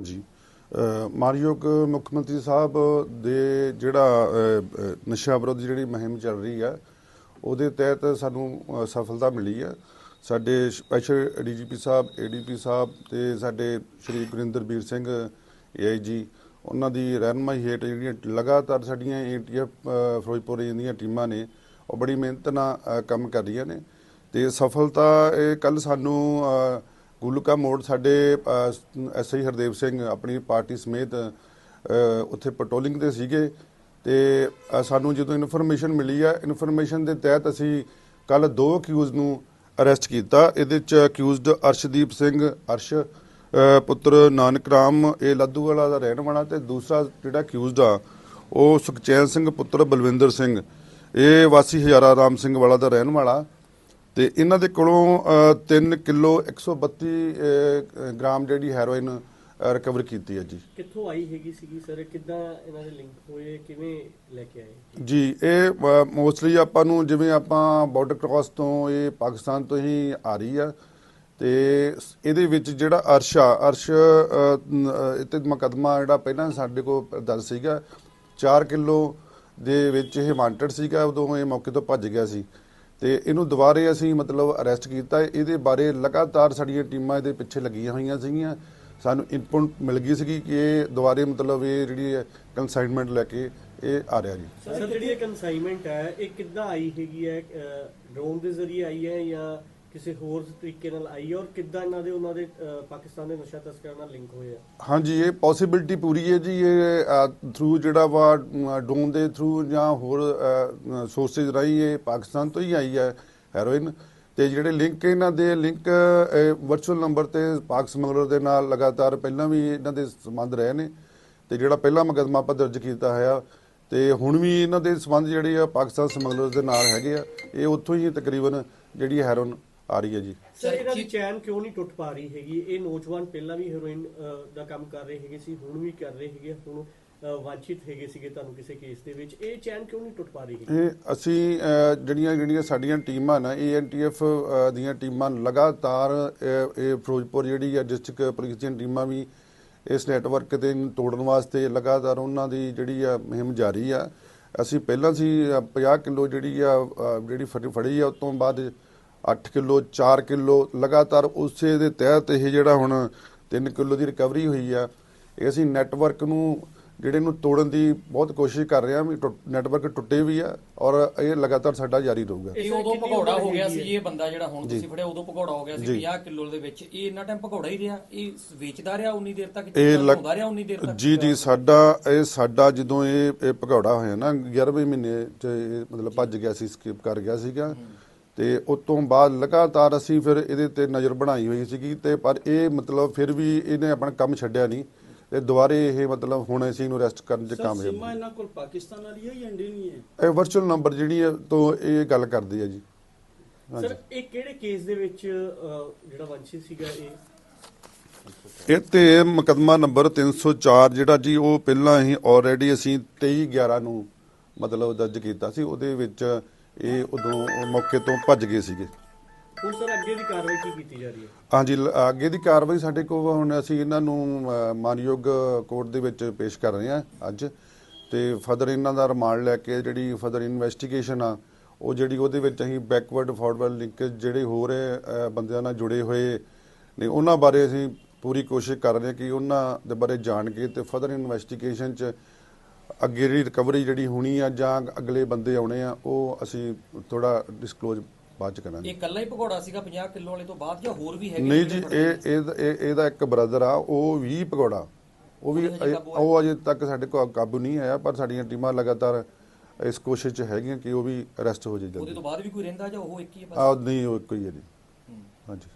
ਜੀ ਮਾਨਯੋਗ ਮੁੱਖ ਮੰਤਰੀ ਸਾਹਿਬ ਦੇ ਜਿਹੜਾ ਨਸ਼ਾ ਵਿਰੋਧ ਜਿਹੜੀ ਮੁਹਿੰਮ ਚੱਲ ਰਹੀ ਹੈ ਉਹਦੇ ਤਹਿਤ ਸਾਨੂੰ ਸਫਲਤਾ ਮਿਲੀ ਹੈ ਸਾਡੇ ਸਪੈਸ਼ਲ ਡੀਜੀਪੀ ਸਾਹਿਬ, ਏਡੀਪੀ ਸਾਹਿਬ ਤੇ ਸਾਡੇ ਸ਼੍ਰੀ ਗੁਰਿੰਦਰ ਵੀਰ ਸਿੰਘ, ਏਆਈਜੀ, ਉਹਨਾਂ ਦੀ ਰਹਿਨਮਾਈ ਹੇਠ ਜਿਹੜੀਆਂ ਲਗਾਤਾਰ ਸਾਡੀਆਂ ਏਟੀਐਫ ਫਿਰੋਜ਼ਪੁਰ ਦੀਆਂ ਟੀਮਾਂ ਨੇ, ਉਹ ਬੜੀ ਮਿਹਨਤ ਨਾਲ ਕੰਮ ਕਰ ਰਹੀਆਂ ਨੇ। ਤੇ ਸਫਲਤਾ ਇਹ ਕੱਲ ਸਾਨੂੰ ਗੁਲੂਕਾ ਮੋੜ ਸਾਡੇ ਐਸਆਈ ਹਰਦੇਵ ਸਿੰਘ ਆਪਣੀ ਪਾਰਟੀ ਸਮੇਤ ਉੱਥੇ ਪੈਟਰੋਲਿੰਗ ਤੇ ਸੀਗੇ ਤੇ ਸਾਨੂੰ ਜਦੋਂ ਇਨਫੋਰਮੇਸ਼ਨ ਮਿਲੀ ਆ ਇਨਫੋਰਮੇਸ਼ਨ ਦੇ ਤਹਿਤ ਅਸੀਂ ਕੱਲ ਦੋ ਅਕਿਊਜ਼ ਨੂੰ ਅਰੈਸਟ ਕੀਤਾ। ਇਹਦੇ ਚ ਅਕਿਊਜ਼ਡ ਅਰਸ਼ਦੀਪ ਸਿੰਘ, ਅਰਸ਼ ਪੁੱਤਰ ਨਾਨਕ ਰਾਮ, ਇਹ ਲੱਦੂਵਾਲਾ ਦਾ ਰਹਿਣ ਵਾਲਾ ਤੇ ਦੂਸਰਾ ਜਿਹੜਾ ਅਕਿਊਜ਼ਡ ਆ, ਉਹ ਸੁਖਚੈਨ ਸਿੰਘ, ਪੁੱਤਰ ਬਲਵਿੰਦਰ ਸਿੰਘ, ਇਹ ਵਾਸੀ ਹਜ਼ਾਰਾ ਰਾਮ ਸਿੰਘ ਵਾਲਾ ਦਾ ਰਹਿਣ ਵਾਲਾ। ਤੇ ਇਹਨਾਂ ਦੇ ਕੋਲੋਂ 3 ਕਿਲੋ 132 ਅ, ਗ੍ਰਾਮ ਜਿਹੜੀ ਹੈਰੋਇਨ ਰਿਕਵਰ ਕੀਤੀ ਹੈ ਜੀ। ਕਿੱਥੋਂ ਆਈ ਹੈਗੀ ਸੀਗੀ ਸਰ? ਕਿੱਦਾਂ ਇਹਨਾਂ ਦੇ ਲਿੰਕ ਹੋਏ? ਕਿਵੇਂ ਲੈ ਕੇ ਆਏ? ਜੀ ਇਹ ਮੋਸਟਲੀ ਆਪਾਂ ਨੂੰ ਜਿਵੇਂ ਆਪਾਂ ਬਾਰਡਰ ਕ੍ਰਾਸ ਤੋਂ ਇਹ ਪਾਕਿਸਤਾਨ ਤੋਂ ਹੀ ਆ ਰਹੀ ਆ। ਤੇ ਇਹਦੇ ਵਿੱਚ ਜਿਹੜਾ ਅਰਸ਼ ਅਰਸ਼ ਤੇ ਮੁਕੱਦਮਾ ਜਿਹੜਾ ਪਹਿਲਾਂ ਸਾਡੇ ਕੋਲ ਦਰਜ ਸੀਗਾ 4 ਕਿਲੋ ਦੇ ਵਿੱਚ ਇਹ ਵਾਂਟਡ ਸੀਗਾ ਉਦੋਂ ਇਹ ਮੌਕੇ ਤੋਂ ਭੱਜ ਗਿਆ ਸੀ। ਤੇ ਇਹਨੂੰ ਦੁਬਾਰੇ ਅਸੀਂ ਮਤਲਬ ਅਰੈਸਟ ਕੀਤਾ। ਇਹਦੇ ਬਾਰੇ ਲਗਾਤਾਰ ਸਾਡੀਆਂ ਟੀਮਾਂ ਇਹਦੇ ਪਿੱਛੇ ਲੱਗੀਆਂ ਹੋਈਆਂ ਸੀਗੀਆਂ। ਸਾਨੂੰ ਇਨਪੁਟ ਮਿਲ ਗਈ ਸੀਗੀ ਕਿ ਇਹ ਦੁਬਾਰੇ ਮਤਲਬ ਇਹ ਜਿਹੜੀ ਕੰਸਾਈਨਮੈਂਟ ਲੈ ਕੇ ਇਹ ਆ ਰਿਹਾ ਜੀ। ਸਰ, ਜਿਹੜੀ ਇਹ ਕਨਸਾਈਨਮੈਂਟ ਹੈ, ਇਹ ਕਿੱਦਾਂ ਆਈ ਹੈਗੀ ਹੈ? ਡਰੋਨ ਦੇ ਜ਼ਰੀਏ ਆਈ ਹੈ ਜਾਂ ਕਿਸੇ ਹੋਰ ਤਰੀਕੇ ਨਾਲ ਆਈ ਔਰ ਕਿੱਦਾਂ ਇਹਨਾਂ ਦੇ, ਉਹਨਾਂ ਦੇ ਪਾਕਿਸਤਾਨ ਦੇ ਨਸ਼ਾ ਤਸਕਰਾਂ ਨਾਲ ਲਿੰਕ ਹੋਏ ਆ? ਹਾਂਜੀ, ਇਹ ਪੋਸਿਬਿਲਿਟੀ ਪੂਰੀ ਹੈ ਜੀ, ਇਹ ਥਰੂ ਜਿਹੜਾ ਵਾ ਡੋਨ ਦੇ ਥਰੂ ਜਾਂ ਹੋਰ ਸੋਰਸਸ ਰਾਹੀਂ ਇਹ ਪਾਕਿਸਤਾਨ ਤੋਂ ਹੀ ਆਈ ਹੈ ਹੈਰੋਇਨ ਤੇ ਜਿਹੜੇ ਲਿੰਕ ਇਹਨਾਂ ਦੇ ਲਿੰਕ ਵਰਚੁਅਲ ਨੰਬਰ ਤੇ ਪਾਕ ਸਮਗਲਰ ਦੇ ਨਾਲ ਲਗਾਤਾਰ ਪਹਿਲਾਂ ਵੀ ਇਹਨਾਂ ਦੇ ਸੰਬੰਧ ਰਹੇ ਨੇ ਤੇ ਜਿਹੜਾ ਪਹਿਲਾ ਮੁਕੱਦਮਾ ਆਪਾਂ ਦਰਜ ਕੀਤਾ ਹੋਇਆ ਤੇ ਹੁਣ ਵੀ ਇਹਨਾਂ ਦੇ ਸੰਬੰਧ ਜਿਹੜੇ ਆ ਪਾਕਿਸਤਾਨ ਸਮਗਲਰ ਦੇ ਨਾਲ ਹੈਗੇ ਆ, ਇਹ ਉੱਥੋਂ ਹੀ ਤਕਰੀਬਨ ਜਿਹੜੀ ਹੈਰੋਇਨ ਆ ਰਹੀ ਹੈ ਜੀ। ਸਰ ਇਹਨਾਂ ਦੀ ਚੈਨ ਕਿਉਂ ਨਹੀਂ ਟੁੱਟ ਪਾ ਰਹੀ ਹੈਗੀ? ਇਹ ਨੌਜਵਾਨ ਪਹਿਲਾਂ ਵੀ ਹੈਰੋਇਨ ਦਾ ਕੰਮ ਕਰ ਰਹੇ ਹੈਗੇ ਸੀ ਹੁਣ ਵੀ ਕਰ ਰਹੇ ਹੈਗੇ ਹੁਣ ਵਾਂਛਿਤ ਹੈਗੇ ਸੀਗੇ ਤੁਹਾਨੂੰ ਕਿਸੇ ਕੇਸ ਦੇ ਵਿੱਚ। ਇਹ ਚੈਨ ਕਿਉਂ ਨਹੀਂ ਟੁੱਟ ਪਾ ਰਹੀ ਹੈਗੀ? ਇਹ ਅਸੀਂ ਜਿਹੜੀਆਂ ਜਿਹੜੀਆਂ ਸਾਡੀਆਂ ਟੀਮਾਂ ਨੇ ਏਐਨਟੀਐਫ ਦੀਆਂ ਟੀਮਾਂ ਲਗਾਤਾਰ ਇਹ ਫਿਰੋਜ਼ਪੁਰ ਜਿਹੜੀ ਹੈ ਡਿਸਟ੍ਰਿਕਟ ਪੁਲਿਸ ਦੀਆਂ ਟੀਮਾਂ ਵੀ ਇਸ ਨੈਟਵਰਕ ਦੇ ਨੂੰ ਤੋੜਨ ਵਾਸਤੇ ਲਗਾਤਾਰ ਉਹਨਾਂ ਦੀ ਜਿਹੜੀ ਆ ਮੁਹਿੰਮ ਜਾਰੀ ਆ। ਅਸੀਂ ਪਹਿਲਾਂ ਸੀ ਅਹ, 50 ਕਿਲੋ ਜਿਹੜੀ ਆ ਜਿਹੜੀ ਫੜੀ- ਫੜੀ ਆ ਉਸ ਤੋਂ ਬਾਅਦ 8 ਕਿਲੋ 4 ਕਿਲੋ ਲਗਾਤਾਰ ਉਸੇ ਦੇ ਤਹਿਤ ਇਹ ਜਿਹੜਾ ਹੁਣ 3 ਕਿਲੋ ਦੀ ਰਿਕਵਰੀ ਹੋਈ ਆ ਇਹ ਅਸੀਂ ਨੈਟਵਰਕ ਨੂੰ ਜਿਹੜੇ ਨੂੰ ਤੋੜਨ ਦੀ ਬਹੁਤ ਕੋਸ਼ਿਸ਼ ਕਰ ਰਹੇ ਹਾਂ ਵੀ ਨੈਟਵਰਕ ਟੁੱਟੇ ਵੀ ਆ ਔਰ ਇਹ ਲਗਾਤਾਰ ਸਾਡਾ ਜਾਰੀ ਰਹੂਗਾ। ਇਹ ਉਦੋਂ ਭਗੌੜਾ ਹੋ ਗਿਆ ਸੀ ਜੀ ਇਹ ਬੰਦਾ ਜਿਹੜਾ ਹੁਣ ਤੁਸੀਂ ਫੜਿਆ ਉਦੋਂ ਭਗੌੜਾ ਹੋ ਗਿਆ ਸੀ ਜੀ। 50 ਕਿਲੋ ਦੇ ਵਿੱਚ। ਇਹ ਇੰਨਾ ਟਾਈਮ ਭਗੌੜਾ ਹੀ ਰਿਹਾ ਇਹ ਵੇਚਦਾ ਰਿਹਾ ਉਨੀ ਦੇਰ ਤੱਕ ਹੁੰਦਾ ਰਿਹਾ ਉਨੀ ਦੇਰ ਤੱਕ? ਜੀ ਜੀ ਸਾਡਾ ਇਹ ਸਾਡਾ ਜਦੋਂ ਇਹ ਇਹ ਭਗੌੜਾ ਹੋਇਆ ਨਾ 11ਵੇਂ ਮਹੀਨੇ ਚ ਮਤਲਬ ਭੱਜ ਗਿਆ ਸੀ ਸਕਿਪ ਕਰ ਗਿਆ ਸੀਗਾ। ਤੇ ਉਸ ਤੋਂ ਬਾਅਦ ਲਗਾਤਾਰ ਅਸੀਂ ਫਿਰ ਇਹਦੇ ਤੇ ਨਜ਼ਰ ਬਣਾਈ ਹੋਈ ਸੀਗੀ ਤੇ ਪਰ ਇਹ ਮਤਲਬ ਫਿਰ ਵੀ ਇਹਨੇ ਆਪਣਾ ਕੰਮ ਛੱਡਿਆ ਨਹੀਂ ਤੇ ਦੁਬਾਰੇ ਇਹ ਮਤਲਬ ਹੁਣ ਅਸੀਂ ਇਹਨੂੰ ਅਰੈਸਟ ਕਰਨ ਸੀਮਾ। ਇਹਨਾਂ ਕੋਲ ਪਾਕਿਸਤਾਨ ਵਾਲੀ ਹੈ ਜਾਂ ਇੰਡੀਅਨ ਹੀ ਹੈ? ਇਹ ਵਰਚੁਅਲ ਨੰਬਰ ਜਿਹੜੀ ਹੈ ਤੋਂ ਇਹ ਗੱਲ ਕਰਦੀ ਹੈ ਜੀ। ਸਰ ਇਹ ਕਿਹੜੇ ਕੇਸ ਦੇ ਵਿੱਚ ਜਿਹੜਾ ਵਾਂਛਿਤ ਸੀਗਾ ਇਹ? ਇਹ ਤੇ ਮੁਕਦਮਾ ਨੰਬਰ 304 ਜਿਹੜਾ ਜੀ ਉਹ ਪਹਿਲਾਂ ਹੀ ਆਲਰੇਡੀ ਅਸੀਂ 23 11 ਨੂੰ ਮਤਲਬ ਦਰਜ ਕੀਤਾ ਸੀ। ਉਹਦੇ ਵਿੱਚ ਇਹ ਉਦੋਂ ਮੌਕੇ ਤੋਂ ਭੱਜ ਗਏ ਸੀਗੇ। ਹੁਣ ਸਰ ਅੱਗੇ ਦੀ ਕਾਰਵਾਈ ਕੀ ਕੀਤੀ ਜਾ ਰਹੀ ਹੈ? ਹਾਂਜੀ ਲ- ਅੱਗੇ ਦੀ ਕਾਰਵਾਈ ਸਾਡੇ ਕੋਲ ਹੁਣ ਅਸੀਂ ਇਹਨਾਂ ਨੂੰ ਅ, ਮਾਨਯੋਗ ਕੋਰਟ ਦੇ ਵਿੱਚ ਪੇਸ਼ ਕਰ ਰਹੇ ਹਾਂ ਅੱਜ। ਤੇ ਫਰਦਰ ਇਹਨਾਂ ਦਾ ਰਿਮਾਂਡ ਲੈ ਕੇ ਜਿਹੜੀ ਫਰਦਰ ਇਨਵੈਸਟੀਗੇਸ਼ਨ ਆ ਉਹ ਜਿਹੜੀ ਉਹਦੇ ਵਿੱਚ ਅਸੀਂ ਬੈਕਵਰਡ ਫਾਰਵਰਡ ਲਿੰਕੇਜ ਜਿਹੜੇ ਹੋਰ ਅ, ਬੰਦਿਆਂ ਨਾਲ ਜੁੜੇ ਹੋਏ ਨੇ ਉਹਨਾਂ ਬਾਰੇ ਅਸੀਂ ਪੂਰੀ ਕੋਸ਼ਿਸ਼ ਕਰ ਰਹੇ ਹਾਂ ਕਿ ਉਹਨਾਂ ਦੇ ਬਾਰੇ ਜਾਣ ਕੇ ਤੇ ਫਰਦਰ ਇਨਵੈਸਟੀਗੇਸ਼ਨ ਚ ਅੱਗੇ ਜਿਹੜੀ ਰਿਕਵਰੀ ਜਿਹੜੀ ਹੋਣੀ ਆ ਜਾਂ ਅਗਲੇ ਬੰਦੇ ਆਉਣੇ ਆ ਉਹ ਅਸੀਂ ਥੋੜਾ ਡਿਸਕਲੋਜ਼ ਬਾਅਦ ਚ ਕਰਾਂਗੇ। ਇਹ ਇਕੱਲਾ ਹੀ ਭਗੌੜਾ ਸੀਗਾ 50 ਕਿਲੋ ਵਾਲੇ ਤੋਂ ਬਾਅਦ ਜਾਂ ਹੋਰ ਵੀ ਹੈਗੇ ਨਹੀਂ ਜੀ ਇਹ ਇਹ ਇਹ- ਇਹਦਾ ਇੱਕ ਬ੍ਰਦਰ ਆ ਉਹ ਵੀ ਭਗੌੜਾ। ਉਹ ਵੀ ਉਹਦੇ? ਉਹ ਅਜੇ ਤੱਕ ਸਾਡੇ ਕੋਲ ਕਾਬੂ ਨਹੀਂ ਆਇਆ ਪਰ ਸਾਡੀਆਂ ਟੀਮਾਂ ਲਗਾਤਾਰ ਇਸ ਕੋਸ਼ਿਸ਼ 'ਚ ਹੈਗੀਆਂ ਕਿ ਉਹ ਵੀ ਅਰੈਸਟ ਹੋ ਉਹਦੇ ਜਲਦੀ। ਤੋਂ ਬਾਅਦ ਵੀ ਕੋਈ ਰਹਿੰਦਾ ਜਾਂ ਉਹ ਇੱਕ ਹੀ ਹੈ ਬਸ? ਆ ਨਹੀਂ ਉਹ ਇੱਕੋ ਹੀ ਹੈ ਜੀ। ਹਾਂਜੀ।